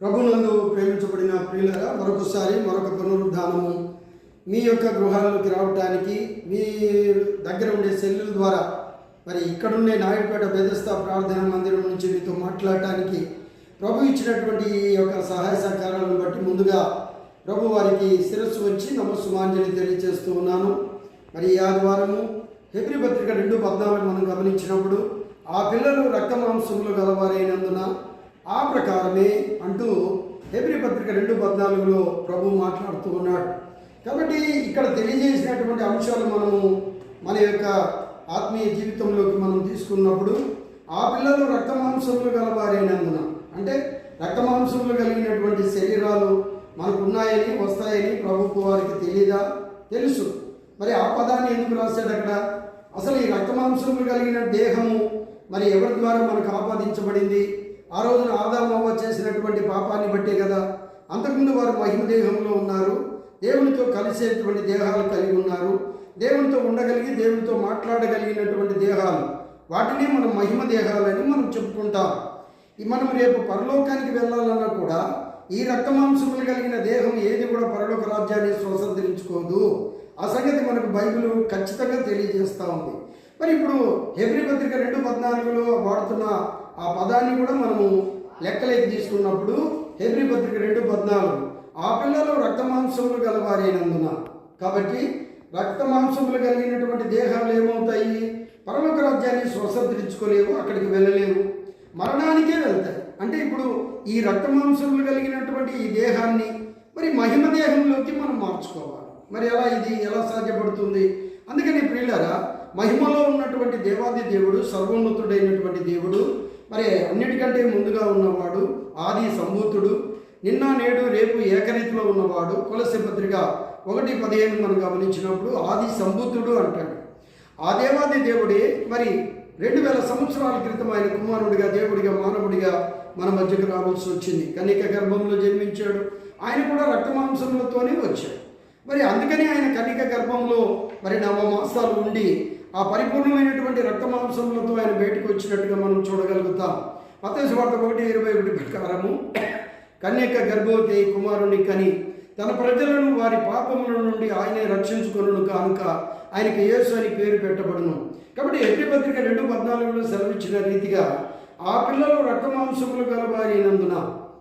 ప్రభునందు ప్రేమించబడిన ప్రియులరా మరొకసారి మరొక పునరుద్ధానము మీ యొక్క గృహాల్లోకి రావటానికి మీ దగ్గర ఉండే సెల్లుల ద్వారా మరి ఇక్కడుండే నాయుడుపేట బెదస్తా ప్రార్థన మందిరం నుంచి మీతో మాట్లాడటానికి ప్రభు ఇచ్చినటువంటి ఈ యొక్క సహాయ సహకారాలను బట్టి ముందుగా ప్రభు వారికి శిరస్సు వచ్చి నమస్సుమాంజలి తెలియజేస్తూ ఉన్నాను. మరి ఈ ఆదివారము హెబ్రి పత్రిక రెండు పద్నాలుగు మనం గమనించినప్పుడు ఆ పిల్లలు రక్త మాంసములు గలవారైనందున ఆ ప్రకారమే అంటూ హెబ్రి పత్రిక రెండు పద్నాలుగులో ప్రభు మాట్లాడుతూ ఉన్నాడు. కాబట్టి ఇక్కడ తెలియజేసినటువంటి అంశాలు మనము మన యొక్క ఆత్మీయ జీవితంలోకి మనం తీసుకున్నప్పుడు ఆ పిల్లలు రక్త మాంసములు గలవారైనందున అంటే రక్త మాంసములు కలిగినటువంటి శరీరాలు మనకు ఉన్నాయని వస్తాయని ప్రభుత్వ వారికి తెలియదా తెలుసు. మరి ఆ పదాన్ని ఎందుకు రాశాడు అక్కడ? అసలు ఈ రక్త మాంసములు కలిగిన దేహము మరి ఎవరి ద్వారా మనకు ఆపాదించబడింది? ఆ రోజున ఆదామవ్వ చేసినటువంటి పాపాన్ని బట్టే కదా అంతకుముందు వారు మహిమ దేహంలో ఉన్నారు. దేవునితో కలిసేటువంటి దేహాలు కలిగి ఉన్నారు. దేవునితో ఉండగలిగి దేవునితో మాట్లాడగలిగినటువంటి దేహాలు. వాటిని మనం మహిమ దేహాలని మనం చెప్పుకుంటాం. మనం రేపు పరలోకానికి వెళ్ళాలన్నా కూడా ఈ రక్త మాంసములు కలిగిన దేహం ఏది కూడా పరలోక రాజ్యాన్ని స్వతంత్రించుకోదు. ఆ సంగతి మనకు బైబిల్ ఖచ్చితంగా తెలియజేస్తూ ఉంది. మరి ఇప్పుడు హెబ్రి పత్రిక రెండు పద్నాలుగులో వాడుతున్న ఆ పదాన్ని కూడా మనము లెక్కలేకి తీసుకున్నప్పుడు హెబ్రి పత్రిక రెండు పద్నాలుగు. ఆ పిల్లలు రక్త మాంసములు గలవారైనందున. కాబట్టి రక్త మాంసములు కలిగినటువంటి దేహాలు ఏమవుతాయి? పరలోక రాజ్యాన్ని స్వతంత్రించుకోలేవు అక్కడికి వెళ్ళలేవు. మరణానికే వెళ్తాయి. అంటే ఇప్పుడు ఈ రక్త మాంసములు కలిగినటువంటి ఈ దేహాన్ని మరి మహిమ దేహంలోకి మనం మార్చుకోవాలి. మరి ఎలా ఇది? ఎలా సాధ్యపడుతుంది? అందుకని ప్రియులరా మహిమలో ఉన్నటువంటి దేవాది దేవుడు సర్వోన్నతుడైనటువంటి దేవుడు మరి అన్నిటికంటే ముందుగా ఉన్నవాడు ఆది సంభూతుడు నిన్న నేడు రేపు ఏకరీతిలో ఉన్నవాడు కొలసి పత్రిక ఒకటి పదిహేను మనం గమనించినప్పుడు ఆది సంభూతుడు అంటాడు. ఆ దేవాది దేవుడే మరి రెండు వేల సంవత్సరాల క్రితం ఆయన కుమారుడిగా దేవుడిగా మానవుడిగా మన మధ్యకు రావాల్సి వచ్చింది. కనిక గర్భంలో జన్మించాడు. ఆయన కూడా రక్తమాంసములతోనే వచ్చాడు. మరి అందుకని ఆయన కనిక గర్భంలో మరి నవ మాసాలు ఉండి ఆ పరిపూర్ణమైనటువంటి రక్తమాంసములతో ఆయన బయటకు వచ్చినట్టుగా మనం చూడగలుగుతాం. మతేసు వార్త ఒకటి ఇరవై ఒకటి ప్రకారము కన్యక గర్భవతి కుమారుని కని తన ప్రజలను వారి పాపముల నుండి ఆయనే రక్షించుకొనును కానుక ఆయనకి యేసు అని పేరు పెట్టబడును. కాబట్టి ఎట్టి పత్రిక రెండు పద్నాలుగులో సెలవిచ్చిన రీతిగా ఆ పిల్లలు రక్తమాంసములు అయినందున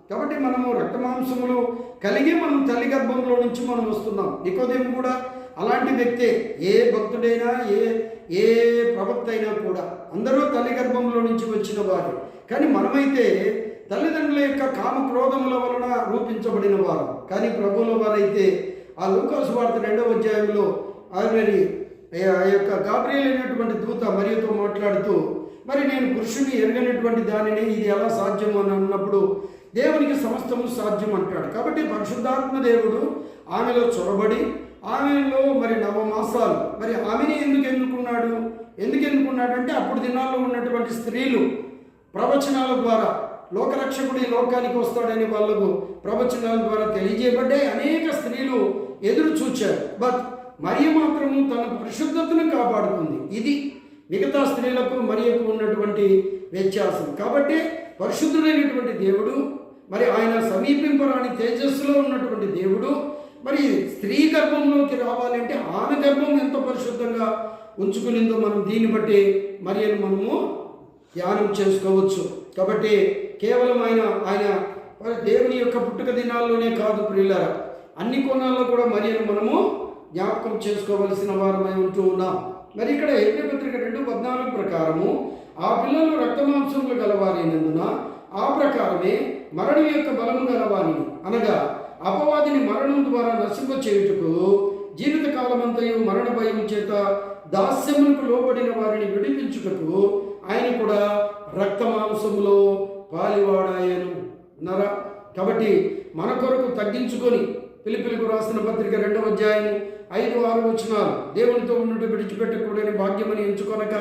కాబట్టి మనము రక్తమాంసములు కలిగి మనం తల్లి గర్భంలో నుంచి మనం వస్తున్నాం. నికోదేము కూడా అలాంటి వ్యక్తే ఏ భక్తుడైనా ఏ ఏ ప్రవక్త అయినా కూడా అందరూ తల్లి గర్భంలో నుంచి వచ్చిన వారు. కానీ మనమైతే తల్లిదండ్రుల యొక్క కామ క్రోధముల వలన రూపించబడిన వారు. కానీ ప్రభువుల వారైతే ఆ లూకాసు వార్త రెండవ అధ్యాయంలో ఆల్రెడీ ఆ యొక్క గాబ్రియల్ అయినటువంటి దూత మరియుతో మాట్లాడుతూ మరి నేను పురుషుని ఎరగనటువంటి దానిని ఇది ఎలా సాధ్యం అని అన్నప్పుడు దేవునికి సమస్తము సాధ్యం అంటాడు కాబట్టి పరిశుద్ధాత్మ దేవుడు ఆమెలో చొరబడి ఆమెలో మరి నవమాసాలు. మరి ఆమెని ఎందుకు ఎన్నుకున్నాడు? ఎందుకు ఎన్నుకున్నాడు అంటే అప్పుడు దినాల్లో ఉన్నటువంటి స్త్రీలు ప్రవచనాల ద్వారా లోకరక్షకుడు ఈ లోకానికి వస్తాడని వాళ్ళకు ప్రవచనాల ద్వారా తెలియజేయబడ్డాయి. అనేక స్త్రీలు ఎదురు చూచారు. బట్ మరి మాత్రము తన పరిశుద్ధతను కాపాడుకుంది. ఇది మిగతా స్త్రీలకు మరియకు ఉన్నటువంటి వ్యత్యాసం. కాబట్టి పరిశుద్ధుడైనటువంటి దేవుడు మరి ఆయన సమీపింపరాని తేజస్సులో ఉన్నటువంటి దేవుడు మరి స్త్రీ గర్భంలోకి రావాలంటే ఆమె గర్భం ఎంత పరిశుద్ధంగా ఉంచుకునిందో మనం దీన్ని బట్టి మరియను మనము ధ్యానం చేసుకోవచ్చు. కాబట్టి కేవలం ఆయన ఆయన దేవుని యొక్క పుట్టుక దినాల్లోనే కాదు ప్రియులారా అన్ని కోణాల్లో కూడా మరియను మనము జ్ఞాపకం చేసుకోవలసిన వారమై ఉంటూ ఉన్నాం. మరి ఇక్కడ యజ్ఞ పత్రిక రెండు పద్నాలుగు ప్రకారము ఆ పిల్లలు రక్తమాంసములు గలవారైనందున ఆ ప్రకారమే మరణం యొక్క బలము గలవాని అనగా అపవాదిని మరణం ద్వారా నశింప చేయుటకు జీవిత మరణ భయం చేత దాస్యములకు లోబడిన వారిని విడిపించుటకు ఆయన కూడా రక్తమాంసములో పాలివాడాయను. నరా. కాబట్టి మన కొరకు తగ్గించుకొని పిలిపిలకు రాసిన పత్రిక రెండవ అధ్యాయం ఐదు ఆరు వచ్చినారు దేవునితో ఉన్నట్టు విడిచిపెట్టకూడని భాగ్యమని ఎంచుకొనక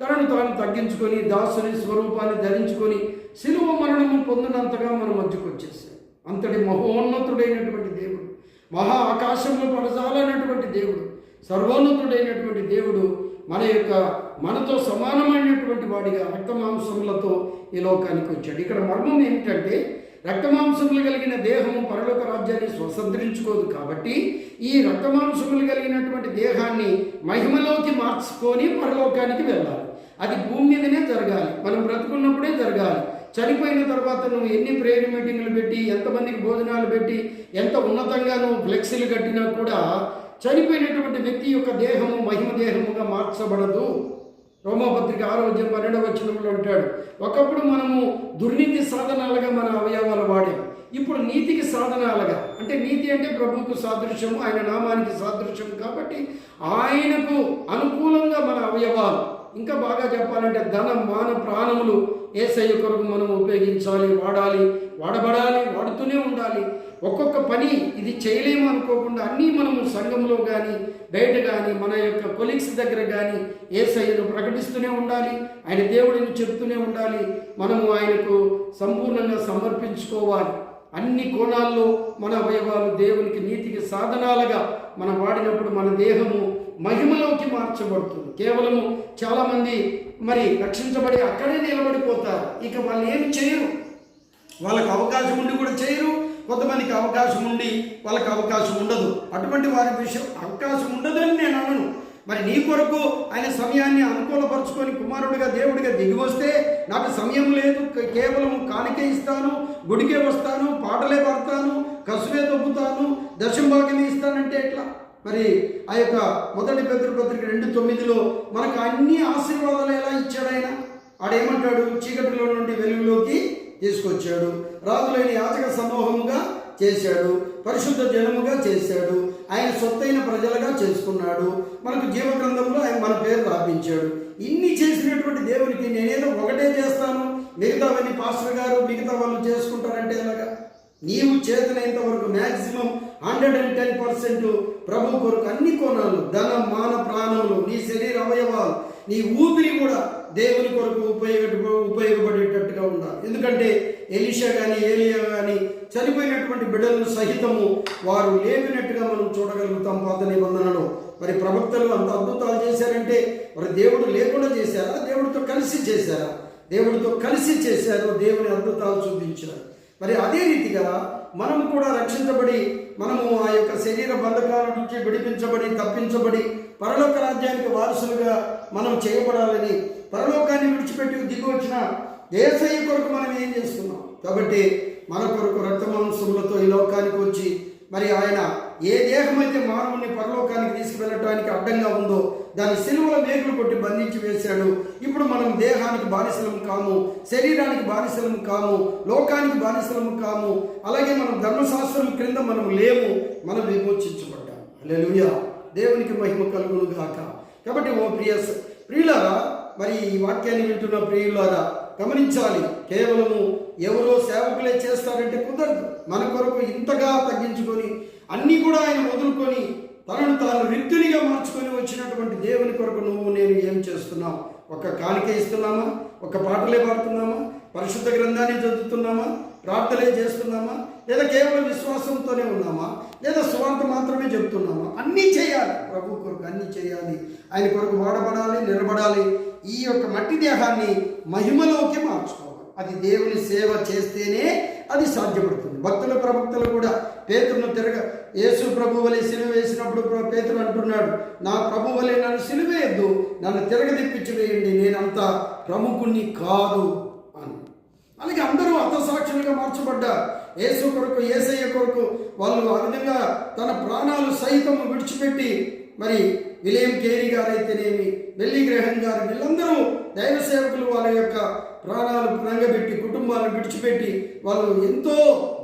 తనను తాను తగ్గించుకొని దాసుని స్వరూపాన్ని ధరించుకొని శిలువ మరణము పొందినంతగా మన మధ్యకు వచ్చేసాయి అంతటి మహోన్నతుడైనటువంటి దేవుడు. మహా ఆకాశంలో పడజాలైనటువంటి దేవుడు. సర్వోన్నతుడైనటువంటి దేవుడు మన యొక్క మనతో సమానమైనటువంటి వాడిగా రక్తమాంసములతో ఈ లోకానికి వచ్చాడు. ఇక్కడ మర్మం ఏమిటంటే రక్తమాంసములు కలిగిన దేహము పరలోక రాజ్యాన్ని స్వతంత్రించుకోదు కాబట్టి ఈ రక్తమాంసములు కలిగినటువంటి దేహాన్ని మహిమలోకి మార్చుకొని పరలోకానికి వెళ్ళాలి. అది భూమి మీదనే జరగాలి. మనం బ్రతుకున్నప్పుడే జరగాలి. చనిపోయిన తర్వాత నువ్వు ఎన్ని ప్రేయర్ మీటింగ్లు పెట్టి ఎంతమందికి భోజనాలు పెట్టి ఎంత ఉన్నతంగా నువ్వు ఫ్లెక్సీలు కట్టినా కూడా చనిపోయినటువంటి వ్యక్తి యొక్క దేహము మహిమ దేహముగా మార్చబడదు. రోమపత్రిక ఆరోగ్యం పన్నెండవ వచనంలో అంటాడు ఒకప్పుడు మనము దుర్నీతి సాధనాలుగా మన అవయవాలు వాడాం. ఇప్పుడు నీతికి సాధనాలుగా అంటే నీతి అంటే ప్రభువుకు సాదృశ్యము ఆయన నామానికి సాదృశ్యం కాబట్టి ఆయనకు అనుకూలంగా మన అవయవాలు. ఇంకా బాగా చెప్పాలంటే ధనం మాన ప్రాణములు ఏసయ్య కొరకు మనం ఉపయోగించాలి వాడాలి వాడబడాలి వాడుతూనే ఉండాలి. ఒక్కొక్క పని ఇది చేయలేము అనుకోకుండా అన్నీ మనము సంఘంలో కానీ బయట కానీ మన యొక్క కొలీగ్స్ దగ్గర కానీ ఏసయ్యను ప్రకటిస్తూనే ఉండాలి. ఆయన దేవుడిని చెప్తూనే ఉండాలి. మనము ఆయనకు సంపూర్ణంగా సమర్పించుకోవాలి. అన్ని కోణాల్లో మన అవయవాలు దేవునికి నీతికి సాధనాలుగా మనం వాడినప్పుడు మన దేహము మహిమలోకి మార్చబడుతుంది. కేవలము చాలామంది మరి రక్షించబడి అక్కడే నిలబడిపోతారు. ఇక వాళ్ళు ఏమి చేయరు. వాళ్ళకి అవకాశం ఉండి కూడా చేయరు. కొంతమందికి అవకాశం ఉండి వాళ్ళకి అవకాశం ఉండదు. అటువంటి వారి విషయం అవకాశం ఉండదని నేను అనను. మరి నీ కొరకు ఆయన సమయాన్ని అనుకూలపరుచుకొని కుమారుడిగా దేవుడిగా దిగి వస్తే నాకు సమయం లేదు. కేవలం కానికే ఇస్తాను గుడికే వస్తాను పాటలే పడతాను కసువే దొబ్బుతాను దశంభాగమే ఇస్తానంటే ఎట్లా? మరి ఆ యొక్క మొదటి పెద్దల పత్రిక రెండు తొమ్మిదిలో మనకు అన్ని ఆశీర్వాదాలు ఎలా ఇచ్చాడు ఆయన? ఆడేమంటాడు? చీకటిలో నుండి వెలుగులోకి తీసుకొచ్చాడు. రాజులైన యాచక సమూహముగా చేశాడు. పరిశుద్ధ జనముగా చేశాడు. ఆయన సొత్తైన ప్రజలుగా చేసుకున్నాడు. మనకు జీవగ్రంథంలో ఆయన మన పేరు రాపించాడు. ఇన్ని చేసినటువంటి దేవునికి నేనేదో ఒకటే చేస్తాను. మిగతావన్నీ పాస్టర్ గారు మిగతా వాళ్ళు చేసుకుంటారంటే ఎలాగా? నీవు చేతనైనంత వరకు maximum hundred and ten percent ప్రభు కొరకు అన్ని కోణాలు ధనం మాన ప్రాణములు నీ శరీర అవయవాలు నీ ఊపిరి కూడా దేవుని కొరకు ఉపయోగ ఉపయోగపడేటట్టుగా ఉండాలి. ఎందుకంటే ఎలిషా కానీ ఏలియా కానీ చనిపోయినటువంటి బిడ్డలను సహితము వారు లేపినట్టుగా మనం చూడగలుగుతాం. పాత నిబంధనలో మరి ప్రవక్తలు అంత అద్భుతాలు చేశారంటే మరి దేవుడు లేకుండా చేశారా? దేవుడితో కలిసి చేశారా? దేవుడితో కలిసి చేశారు దేవుని అద్భుతాలు చూపించారు. మరి అదే రీతిగా మనము కూడా రక్షించబడి మనము ఆ యొక్క శరీర బంధకాల నుంచి విడిపించబడి తప్పించబడి పరలోక రాజ్యానికి వారసులుగా మనం చేయబడాలని పరలోకాన్ని విడిచిపెట్టి దిగి వచ్చిన దేశయ్య కొరకు మనం ఏం చేస్తున్నాం? కాబట్టి మన కొరకు రక్తమాంసములతో ఈ లోకానికి వచ్చి మరి ఆయన ఏ దేహమైతే మానవుని పరలోకానికి తీసుకువెళ్ళటానికి అడ్డంగా ఉందో దాని సిలువల మేకులు కొట్టి బంధించి వేశాడు. ఇప్పుడు మనం దేహానికి బానిసలం కాము శరీరానికి బానిసలం కాము లోకానికి బానిసలం కాము అలాగే మనం ధర్మశాస్త్రం క్రింద మనం లేము మనం విమోచించబడ్డాం హల్లెలూయా. దేవునికి మహిమ కలుగును గాక. కాబట్టి ఓ ప్రియ ప్రియులారా మరి ఈ వాక్యాన్ని వింటున్న ప్రియులారా గమనించాలి. కేవలము ఎవరో సేవకులే చేస్తారంటే కుదరదు. మన కొరకు ఇంతగా తగ్గించుకొని అన్నీ కూడా ఆయన వదులుకొని తనను తాను రిక్తునిగా మార్చుకొని వచ్చినటువంటి దేవుని కొరకు నువ్వు నేను ఏం చేస్తున్నావు? ఒక కానుక ఇస్తున్నామా? ఒక పాటలే పాడుతున్నామా? పరిశుద్ధ గ్రంథాన్ని చదువుతున్నామా? ప్రార్థనలే చేస్తున్నామా? లేదా కేవలం విశ్వాసంతోనే ఉన్నామా? లేదా స్వార్థ మాత్రమే చెబుతున్నామా అన్నీ చేయాలి. ప్రభు కొరకు అన్నీ చేయాలి. ఆయన కొరకు వాడబడాలి నిలబడాలి. ఈ యొక్క మట్టి దేహాన్ని మహిమలోకి మార్చుకోవాలి. అది దేవుని సేవ చేస్తేనే అది సాధ్యపడుతుంది. భక్తుల ప్రవక్తలు కూడా పేతులను తిరగ యేసు ప్రభు వలె సిలువ వేసినప్పుడు ప్ర- అంటున్నాడు నా ప్రభు వలె నన్ను సిలువేయద్దు నన్ను తిరగదిప్పించి వేయండి నేనంత ప్రముఖుణ్ణి కాదు అని. అలాగే అందరూ హతసాక్షులుగా మార్చబడ్డారు. యేసు కొరకు ఏసయ్య కొరకు వాళ్ళు ఆ విధంగా తన ప్రాణాలు సైతం విడిచిపెట్టి మరి విలయం కేరీ గారైతేనేమి మెల్లి గ్రహం గారు వీళ్ళందరూ దైవ సేవకులు వాళ్ళ యొక్క ప్రాణాలు రంగబెట్టి కుటుంబాలను విడిచిపెట్టి వాళ్ళు ఎంతో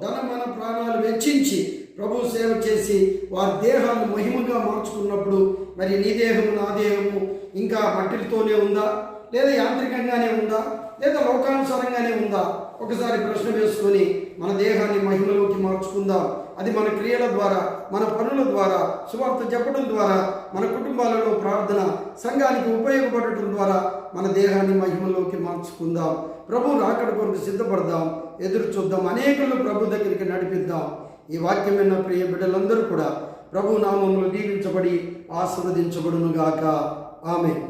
ధనమైన ప్రాణాలు వెచ్చించి ప్రభు సేవ చేసి వారి దేహాన్ని మహిమగా మార్చుకున్నప్పుడు మరి నీ దేహము నా దేహము ఇంకా మట్టిలతోనే ఉందా? లేదా యాంత్రికంగానే ఉందా? లేదా లోకానుసారంగానే ఉందా? ఒకసారి ప్రశ్న వేసుకొని మన దేహాన్ని మహిమలోకి మార్చుకుందాం. అది మన క్రియల ద్వారా మన పనుల ద్వారా సువార్త చెప్పడం ద్వారా మన కుటుంబాలలో ప్రార్థన సంఘానికి ఉపయోగపడటం ద్వారా మన దేహాన్ని మహిమలోకి మార్చుకుందాం. ప్రభు రాకడ కొరకు సిద్ధపడదాం. ఎదురు చూద్దాం. అనేకులను ప్రభు దగ్గరికి నడిపిద్దాం. ఈ వాక్యమైన ప్రియ బిడ్డలందరూ కూడా ప్రభు నామంలో దీవించబడి ఆస్వాదించబడునుగాక ఆమె